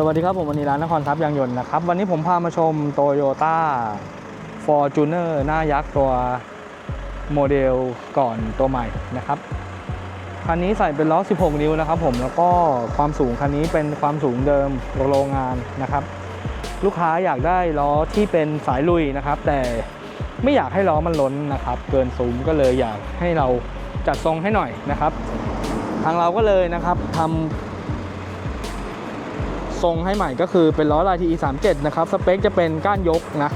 สวัสดีครับผมวันนี้ร้านนครทัพยางยนต์นะครับ วันนี้ผมพามาชม Toyota Fortuner หน้ายักษ์ตัวโมเดลก่อนตัวใหม่นะครับ คันนี้ใส่เป็นล้อ 16 นิ้วนะครับผมแล้วก็ความสูงคันนี้เป็นความสูงเดิมโรงงานนะครับ ลูกค้าอยากได้ล้อที่เป็นสายลุยนะครับ แต่ไม่อยากให้ล้อมันล้นนะครับ เกินสูงก็เลยอยากให้เราจัดทรงให้หน่อยนะครับ ทางเราก็เลยนะครับทำ ทรงให้ใหม่ก็คือเป็นล้อลาย TE 37นะครับ สเปคจะเป็นก้านยกนะ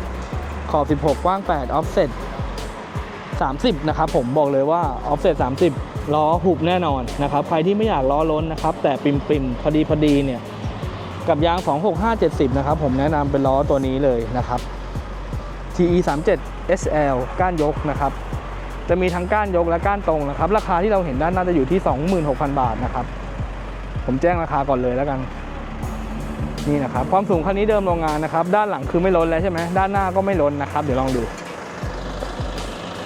ขอบ 16 กว้าง 8 offset 30 นะครับ ผมบอกเลยว่า offset 30 ล้อหุบแน่นอนนะครับ ใครที่ไม่อยากล้อล้นนะครับ แต่ปิมปิมพอดีพอดีเนี่ย กับยาง 26570 นะครับ ผมแนะนำเป็นล้อตัวนี้เลยนะครับ TE 37 SL ก้านยกนะครับ จะมีทั้งก้านยกและก้านตรงนะครับ ราคาที่เราเห็นด้านหน้าจะอยู่ที่ 26,000 บาทนะครับ ผมแจ้งราคาก่อนเลยแล้วกัน นี่นะครับความสูงคันนี้เดิมโรงงานนะครับ ด้านหลังคือไม่ล้นแล้วใช่ไหมด้านหน้าก็ไม่ล้นนะครับ เดี๋ยวลองดู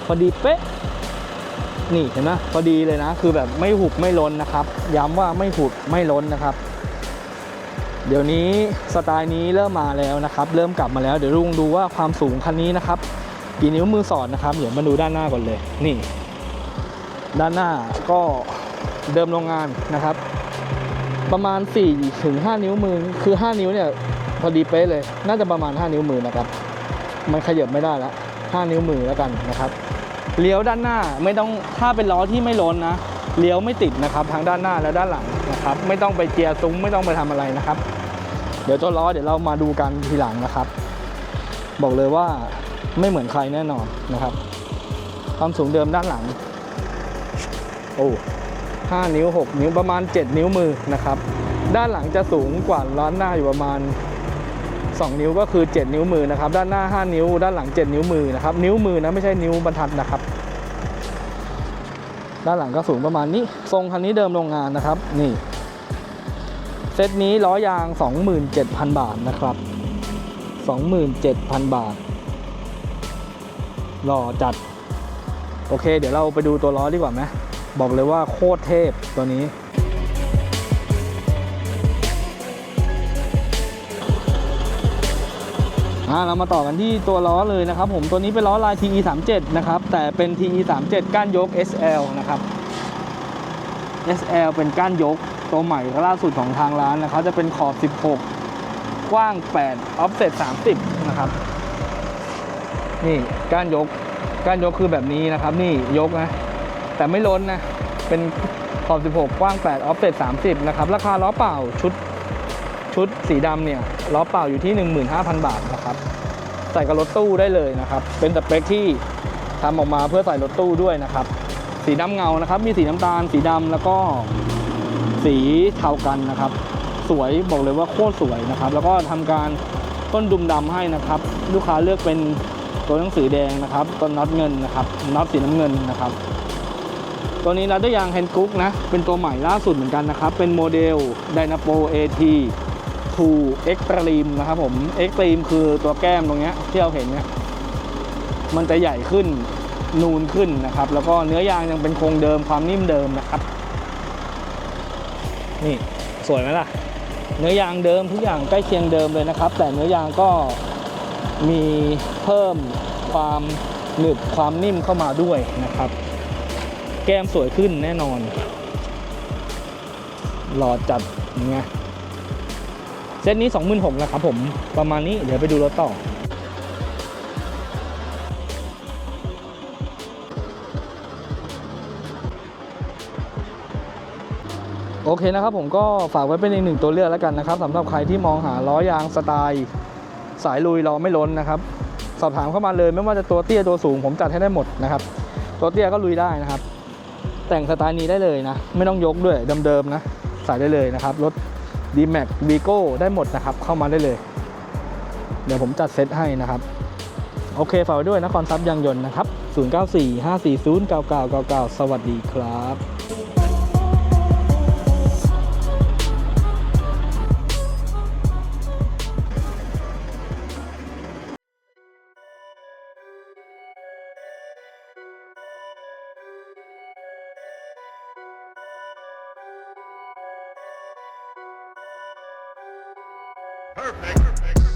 พอดีเป๊ะนี่เห็นไหมพอดีเลยนะ คือแบบไม่หุบไม่ล้นนะครับ ย้ำว่าไม่หุบไม่ล้นนะครับ เดี๋ยวนี้สไตล์นี้เริ่มมาแล้วนะครับ เริ่มกลับมาแล้วเดี๋ยวลุงดูว่าความสูงคันนี้นะครับกี่นิ้วมือสอดนะครับเดี๋ยวมาดูด้านหน้าก่อนเลย นี่ ด้านหน้าก็เดิมโรงงานนะครับ ประมาณ4ถึง5นิ้วมือ คือ 5 นิ้วเนี่ยพอดีเป๊ะเลย น่าจะประมาณ 5 นิ้วมือนะครับ มันขยับไม่ได้ละ5นิ้วมือแล้วกันนะครับ เลี้ยวด้านหน้าไม่ต้อง ถ้าเป็นล้อที่ไม่ล้นนะ เลี้ยวไม่ติดนะครับทั้งด้านหน้าและด้านหลังนะครับ ไม่ต้องไปเจียร์ซุ้มไม่ต้องไปทำอะไรนะครับ เดี๋ยวตัวล้อเดี๋ยวเรามาดูกันทีหลังนะครับ บอกเลยว่าไม่เหมือนใครแน่นอนนะครับ ความสูงเดิมด้านหลัง โอ้ 5 นิ้ว 6 นิ้วประมาณ 7 นิ้วมือนะครับ ด้านหลังจะสูงกว่าล้านหน้าอยู่ประมาณ 2 นิ้วก็คือ 7 นิ้วมือนะครับ ด้านหน้า 5 นิ้ว ด้านหลัง 7 นิ้วมือนะครับ นิ้วมือนะไม่ใช่นิ้วบรรทัดนะครับ ด้านหลังก็สูงประมาณนี้ ทรงคันนี้เดิมโรงงานนะครับ นี่ เซตนี้ล้อยาง 27,000 บาทนะครับ 27,000 บาท หล่อจัด โอเค เดี๋ยวเราไปดูตัวล้อดีกว่าไหม บอกเลยว่าโคตรเทพตัวนี้อ่าเรามาต่อกันที่ตัวล้อเลยนะครับผมตัวนี้เป็นล้อลาย TE 37นะครับ แต่เป็น TE 37ก้านยก SL นะครับ SL เป็นก้านยกตัวใหม่ล่าสุดของทางร้านนะครับจะเป็นขอบ 16 กว้าง 8 offset 30 นะครับ นี่ก้านยกก้านยกคือแบบนี้นะครับ นี่ยกนะ แต่ไม่ล้นนะ เป็นขอบ 16 กว้าง8 offset 30 นะครับ ราคาล้อเปล่าชุดชุดสีดำเนี่ยล้อเปล่าอยู่ที่ 15,000 บาทนะครับ ใส่กับรถตู้ได้เลยนะครับ เป็นสเปคที่ทำออกมาเพื่อใส่รถตู้ด้วยนะครับ สีดำเงานะครับ มีสีน้ำตาล สีดำแล้วก็สีเทากันนะครับ สวยบอกเลยว่าโคตรสวยนะครับ แล้วก็ทำการต้นดุมดำให้นะครับ ลูกค้าเลือกเป็นตัวหนังสือแดงนะครับต้นน็อตเงินนะครับน็อตสีน้ำเงินนะครับ ตัวนี้รัดด้วยยางแฮนด์กุ๊กนะ เป็นตัวใหม่ล่าสุดเหมือนกันนะครับ เป็นโมเดล Dynapo AT 2 Extreme นะครับผม Extreme คือตัวแก้มตรงเนี้ยที่เราเห็นเนี่ยมันจะใหญ่ขึ้นนูนขึ้นนะครับ แล้วก็เนื้อยางยังเป็นโครงเดิมความนิ่มเดิมนะครับ นี่สวยไหมล่ะ เนื้อยางเดิมทุกอย่างใกล้เคียงเดิมเลยนะครับ แต่เนื้อยางก็มีเพิ่มความหนึบความนิ่มเข้ามาด้วยนะครับ แก้มสวยขึ้นแน่นอน หล่อจัดยังไงเซตนี้ 26,000แล้วครับผมประมาณนี้เดี๋ยวไปดูรถต่อโอเคนะครับผมก็ฝากไว้เป็นอีกหนึ่งตัวเลือกแล้วกันนะครับสำหรับใครที่มองหาล้อยางสไตล์ สายลุยล้อไม่ล้นนะครับ สอบถามเข้ามาเลยไม่ว่าจะตัวเตี้ยตัวสูงผมจัดให้ได้หมดนะครับ ตัวเตี้ยก็ลุยได้นะครับ แต่งสไตล์นี้ได้เลยนะ ไม่ต้องยกด้วยเดิมๆนะ ใส่ได้เลยนะครับ รถ d m a x v i g o ได้หมดนะครับ เข้ามาได้เลย เดี๋ยวผมจัดเซตให้นะครับ โอเคฝากไว้ด้วยนะครทรัพย์ยางยนต์นะครับ 0945409999 สวัสดีครับ Perfect. Perfect.